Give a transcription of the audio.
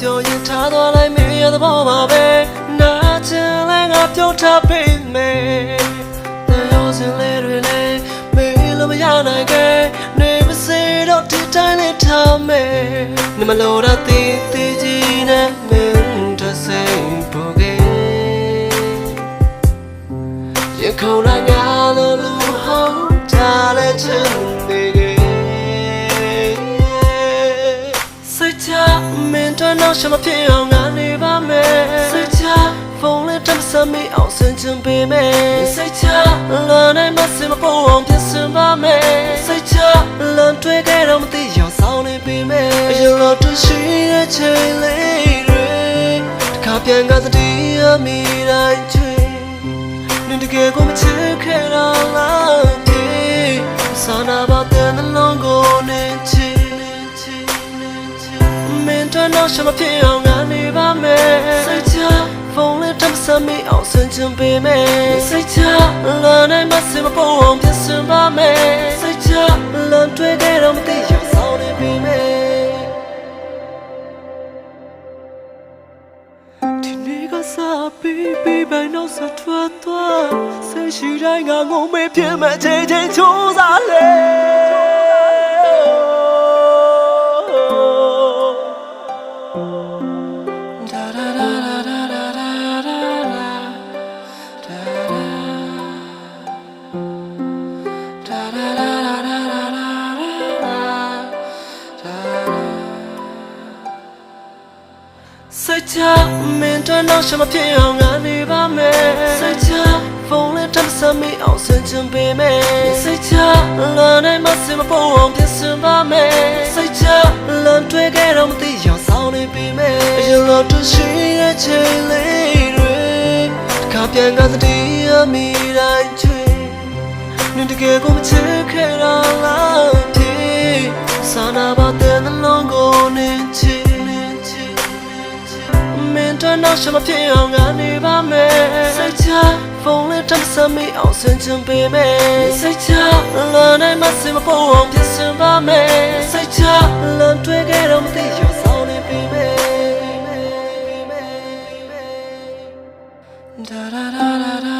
ပြောရင်ထားသွားလိုက်မေရသဘောပါပဲနာချင်လဲငါပြောထားပေးမယ်တန်ရောစင်လေးတွေလည်းမေလို့မရနိုင်ခဲ့နေမစေတော့ဒီတိုင်းလေးထားမယ်နမလို့တော့တည်တည်ကြီးနဲ့မင်း တို့နောက်ရှမဖြစ်အောင်ငါနေပါမယ်စိတ်ချဖုန်းလေးတက်စမ်းမအောင်ဆင်ချင်ပေးမယ်စိတ်ချလွန်နိုင်မစင်မပေါ်အောင်ပြင်ဆင်ပါမယ်စိတ်ချလွန်တွေ့ခဲ့တော့မသိရောက်ဆောင်နေပေးမယ်အရင်တော့တူရှိတဲ့ချိန်လေးတွေတစ်ခါပြန်ကသတိရမိတိုင်းချွေနင်တကယ်ကိုမချစ်ခဲ့တော့လားပြေစာနာပါတဲ့နှလုံး တို့နောက်ရှမဖြစ်အောင်ငါနေပါမယ်စိတ်ချဖုန်းလေးတက်စမ်းမအောင်ဆင်ချင်ပေးမယ်စိတ်ချလာနိုင်မစင်မပေါ်အောင်ပြင်ဆင်ပါမယ်စိတ်ချလမ်းတွေ့ခဲ့တော့မသိရဆောင်နေပေးမယ်ဒီနေ့ကစားပြီးပြီးပိုင်တော့ဆက်ထွက်သွားဆိတ်ရှိတိုင်းငါငုံမေးပြင်းမဲ့ချိန်ချင်းချိုးစားလေ ချမင်းတို့နောက်ရှမဖြစ်အောင်ငါနေပါမယ်စိတ်ချဖုန်းလေးတက်စမ်းမအောင်ဆင်ချင်ပေးမယ်စိတ်ချလွန်နိုင်မစင်မပေါ်အောင်ပြင်ဆင်ပါမယ်စိတ်ချလွန်တွေ့ခဲ့တော့မသိရောက်ဆောင်နေပေးမယ်အရင်တော့တူရှိတဲ့ချိန်လေးတွေတစ်ခါပြန်ကသတိရမိတိုင်းချွေနင်တကယ်ကိုမချစ်ခဲ့တော့ 什么偏要俺你把妹？谁家风里唱什么傲神情比美？谁家乱爱骂什么不忘偏心把妹？谁家乱追给了我地球少年比美？哒哒哒哒哒。